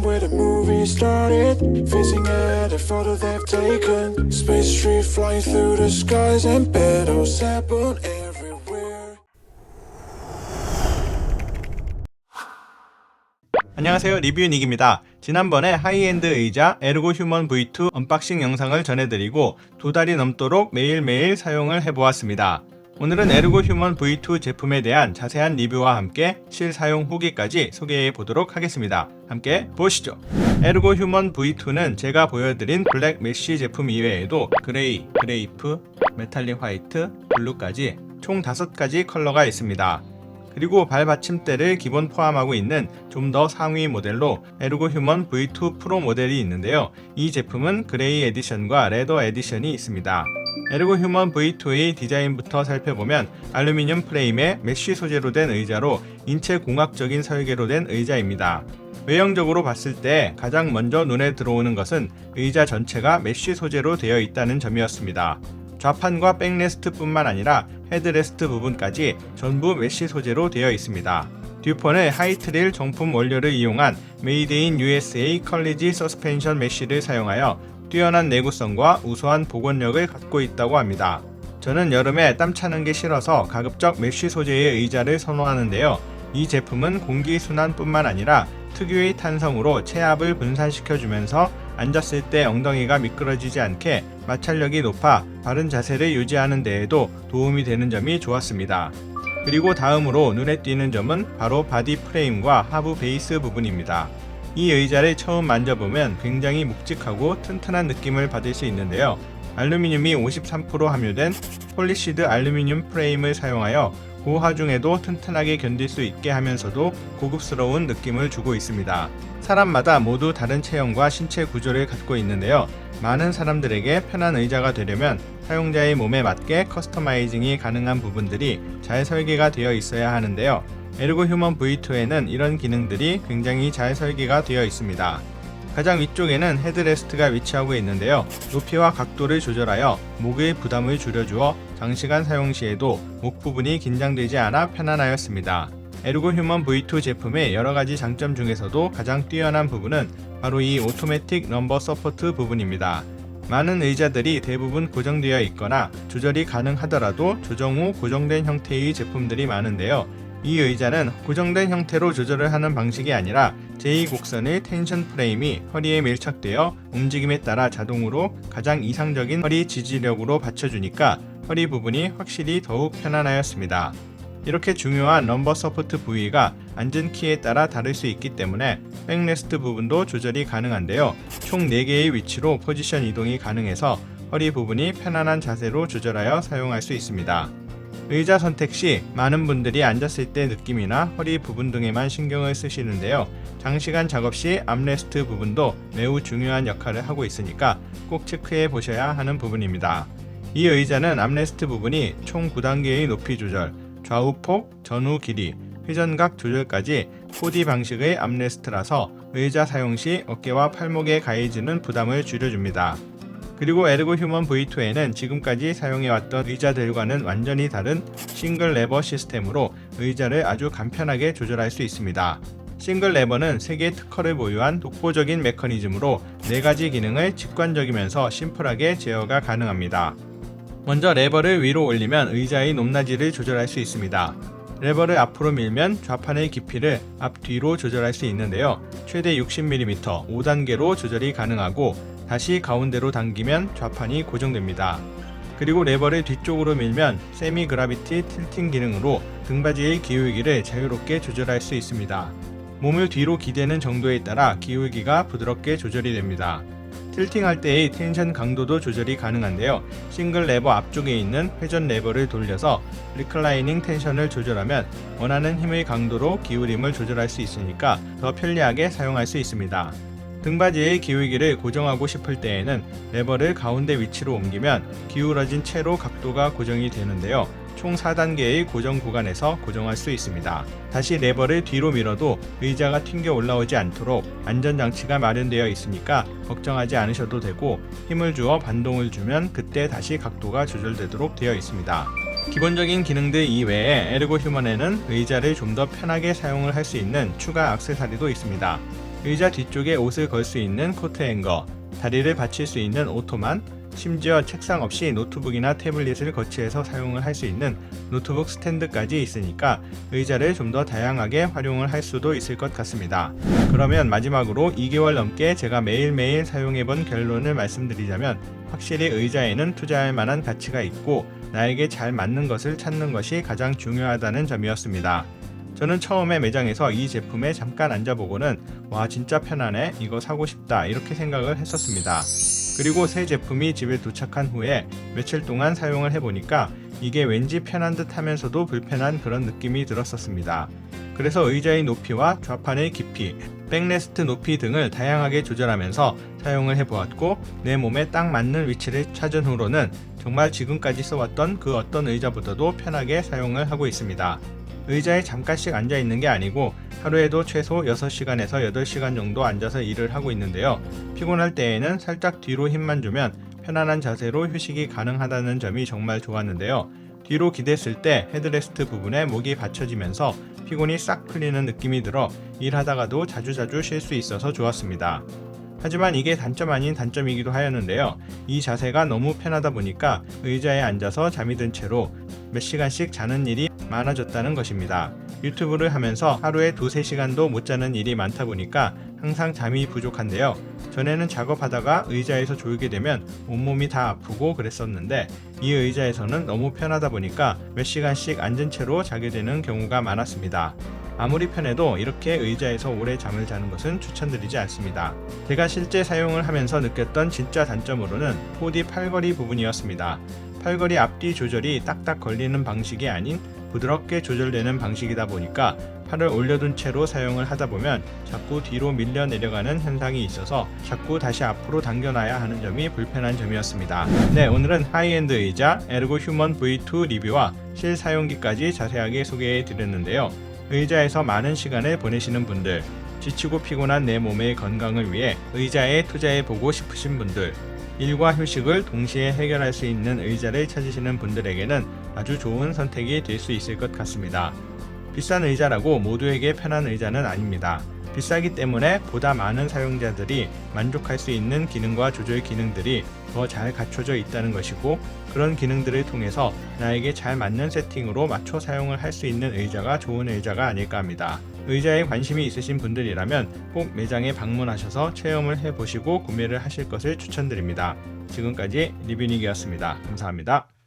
time where the movie started. Facing at a photo they've taken. Space tree flying through the skies and petals happen everywhere. 안녕하세요 리뷰 닉입니다. 지난번에 하이엔드 의자 에르고 휴먼 V2 언박싱 영상을 전해드리고 두 달이 넘도록 매일매일 사용을 해보았습니다. 오늘은 에르고 휴먼 V2 제품에 대한 자세한 리뷰와 함께 실사용 후기까지 소개해 보도록 하겠습니다. 함께 보시죠. 에르고 휴먼 V2는 제가 보여드린 블랙 메쉬 제품 이외에도 그레이, 그레이프, 메탈릭 화이트, 블루까지 총 5가지 컬러가 있습니다. 그리고 발 받침대를 기본 포함하고 있는 좀 더 상위 모델로 에르고 휴먼 V2 프로 모델이 있는데요. 이 제품은 그레이 에디션과 레더 에디션이 있습니다. 에르고 휴먼 V2의 디자인부터 살펴보면 알루미늄 프레임에 메쉬 소재로 된 의자로 인체 공학적인 설계로 된 의자입니다. 외형적으로 봤을 때 가장 먼저 눈에 들어오는 것은 의자 전체가 메쉬 소재로 되어 있다는 점이었습니다. 좌판과 백레스트뿐만 아니라 헤드레스트 부분까지 전부 메쉬 소재로 되어 있습니다. 듀폰은 하이트릴 정품 원료를 이용한 메이드 인 USA 컬리지 서스펜션 메쉬를 사용하여 뛰어난 내구성과 우수한 복원력을 갖고 있다고 합니다. 저는 여름에 땀 차는 게 싫어서 가급적 메쉬 소재의 의자를 선호하는데요. 이 제품은 공기 순환뿐만 아니라 특유의 탄성으로 체압을 분산시켜주면서 앉았을 때 엉덩이가 미끄러지지 않게 마찰력이 높아 바른 자세를 유지하는 데에도 도움이 되는 점이 좋았습니다. 그리고 다음으로 눈에 띄는 점은 바로 바디 프레임과 하부 베이스 부분입니다. 이 의자를 처음 만져보면 굉장히 묵직하고 튼튼한 느낌을 받을 수 있는데요. 알루미늄이 53% 함유된 폴리시드 알루미늄 프레임을 사용하여 고하중에도 튼튼하게 견딜 수 있게 하면서도 고급스러운 느낌을 주고 있습니다. 사람마다 모두 다른 체형과 신체 구조를 갖고 있는데요. 많은 사람들에게 편한 의자가 되려면 사용자의 몸에 맞게 커스터마이징이 가능한 부분들이 잘 설계가 되어 있어야 하는데요. 에르고 휴먼 V2에는 이런 기능들이 굉장히 잘 설계가 되어 있습니다. 가장 위쪽에는 헤드레스트가 위치하고 있는데요. 높이와 각도를 조절하여 목의 부담을 줄여주어 장시간 사용 시에도 목 부분이 긴장되지 않아 편안하였습니다. 에르고 휴먼 V2 제품의 여러 가지 장점 중에서도 가장 뛰어난 부분은 바로 이 오토매틱 넘버 서포트 부분입니다. 많은 의자들이 대부분 고정되어 있거나 조절이 가능하더라도 조정 후 고정된 형태의 제품들이 많은데요. 이 의자는 고정된 형태로 조절을 하는 방식이 아니라 제2곡선의 텐션 프레임이 허리에 밀착되어 움직임에 따라 자동으로 가장 이상적인 허리 지지력으로 받쳐주니까 허리 부분이 확실히 더욱 편안하였습니다. 이렇게 중요한 럼버 서포트 부위가 앉은 키에 따라 다를 수 있기 때문에 백레스트 부분도 조절이 가능한데요. 총 4개의 위치로 포지션 이동이 가능해서 허리 부분이 편안한 자세로 조절하여 사용할 수 있습니다. 의자 선택 시 많은 분들이 앉았을 때 느낌이나 허리 부분 등에만 신경을 쓰시는데요. 장시간 작업 시 암레스트 부분도 매우 중요한 역할을 하고 있으니까 꼭 체크해 보셔야 하는 부분입니다. 이 의자는 암레스트 부분이 총 9단계의 높이 조절, 좌우 폭, 전후 길이, 회전각 조절까지 4D 방식의 암레스트라서 의자 사용 시 어깨와 팔목에 가해지는 부담을 줄여줍니다. 그리고 에르고 휴먼 V2에는 지금까지 사용해왔던 의자들과는 완전히 다른 싱글 레버 시스템으로 의자를 아주 간편하게 조절할 수 있습니다. 싱글 레버는 3개의 특허를 보유한 독보적인 메커니즘으로 4가지 기능을 직관적이면서 심플하게 제어가 가능합니다. 먼저 레버를 위로 올리면 의자의 높낮이를 조절할 수 있습니다. 레버를 앞으로 밀면 좌판의 깊이를 앞뒤로 조절할 수 있는데요. 최대 60mm 5단계로 조절이 가능하고 다시 가운데로 당기면 좌판이 고정됩니다. 그리고 레버를 뒤쪽으로 밀면 세미 그라비티 틸팅 기능으로 등받이의 기울기를 자유롭게 조절할 수 있습니다. 몸을 뒤로 기대는 정도에 따라 기울기가 부드럽게 조절이 됩니다. 틸팅할 때의 텐션 강도도 조절이 가능한데요. 싱글 레버 앞쪽에 있는 회전 레버를 돌려서 리클라이닝 텐션을 조절하면 원하는 힘의 강도로 기울임을 조절할 수 있으니까 더 편리하게 사용할 수 있습니다. 등받이의 기울기를 고정하고 싶을 때에는 레버를 가운데 위치로 옮기면 기울어진 채로 각도가 고정이 되는데요. 총 4단계의 고정 구간에서 고정할 수 있습니다. 다시 레버를 뒤로 밀어도 의자가 튕겨 올라오지 않도록 안전장치가 마련되어 있으니까 걱정하지 않으셔도 되고 힘을 주어 반동을 주면 그때 다시 각도가 조절되도록 되어 있습니다. 기본적인 기능들 이외에 에르고 휴먼에는 의자를 좀 더 편하게 사용을 할 수 있는 추가 악세사리도 있습니다. 의자 뒤쪽에 옷을 걸 수 있는 코트 행거, 다리를 받칠 수 있는 오토만, 심지어 책상 없이 노트북이나 태블릿을 거치해서 사용을 할 수 있는 노트북 스탠드까지 있으니까 의자를 좀 더 다양하게 활용을 할 수도 있을 것 같습니다. 그러면 마지막으로 2개월 넘게 제가 매일매일 사용해본 결론을 말씀드리자면 확실히 의자에는 투자할 만한 가치가 있고 나에게 잘 맞는 것을 찾는 것이 가장 중요하다는 점이었습니다. 저는 처음에 매장에서 이 제품에 잠깐 앉아보고는 와 진짜 편하네 이거 사고 싶다 이렇게 생각을 했었습니다. 그리고 새 제품이 집에 도착한 후에 며칠 동안 사용을 해보니까 이게 왠지 편한 듯 하면서도 불편한 그런 느낌이 들었었습니다. 그래서 의자의 높이와 좌판의 깊이, 백레스트 높이 등을 다양하게 조절하면서 사용을 해보았고 내 몸에 딱 맞는 위치를 찾은 후로는 정말 지금까지 써왔던 그 어떤 의자보다도 편하게 사용을 하고 있습니다. 의자에 잠깐씩 앉아 있는 게 아니고 하루에도 최소 6시간에서 8시간 정도 앉아서 일을 하고 있는데요. 피곤할 때에는 살짝 뒤로 힘만 주면 편안한 자세로 휴식이 가능하다는 점이 정말 좋았는데요. 뒤로 기댔을 때 헤드레스트 부분에 목이 받쳐지면서 피곤이 싹 풀리는 느낌이 들어 일하다가도 자주자주 쉴 수 있어서 좋았습니다. 하지만 이게 단점 아닌 단점이기도 하였는데요. 이 자세가 너무 편하다 보니까 의자에 앉아서 잠이 든 채로 몇 시간씩 자는 일이 많아졌다는 것입니다. 유튜브를 하면서 하루에 두세 시간도 못 자는 일이 많다 보니까 항상 잠이 부족한데요. 전에는 작업하다가 의자에서 졸게 되면 온몸이 다 아프고 그랬었는데 이 의자에서는 너무 편하다 보니까 몇 시간씩 앉은 채로 자게 되는 경우가 많았습니다. 아무리 편해도 이렇게 의자에서 오래 잠을 자는 것은 추천드리지 않습니다. 제가 실제 사용을 하면서 느꼈던 진짜 단점으로는 포디 팔걸이 부분이었습니다. 팔걸이 앞뒤 조절이 딱딱 걸리는 방식이 아닌 부드럽게 조절되는 방식이다 보니까 팔을 올려둔 채로 사용을 하다 보면 자꾸 뒤로 밀려 내려가는 현상이 있어서 자꾸 다시 앞으로 당겨놔야 하는 점이 불편한 점이었습니다. 네, 오늘은 하이엔드 의자 에르고 휴먼 V2 리뷰와 실사용기까지 자세하게 소개해 드렸는데요. 의자에서 많은 시간을 보내시는 분들, 지치고 피곤한 내 몸의 건강을 위해 의자에 투자해 보고 싶으신 분들, 일과 휴식을 동시에 해결할 수 있는 의자를 찾으시는 분들에게는 아주 좋은 선택이 될 수 있을 것 같습니다. 비싼 의자라고 모두에게 편한 의자는 아닙니다. 비싸기 때문에 보다 많은 사용자들이 만족할 수 있는 기능과 조절 기능들이 더 잘 갖춰져 있다는 것이고 그런 기능들을 통해서 나에게 잘 맞는 세팅으로 맞춰 사용을 할 수 있는 의자가 좋은 의자가 아닐까 합니다. 의자에 관심이 있으신 분들이라면 꼭 매장에 방문하셔서 체험을 해보시고 구매를 하실 것을 추천드립니다. 지금까지 리뷰닉이었습니다. 감사합니다.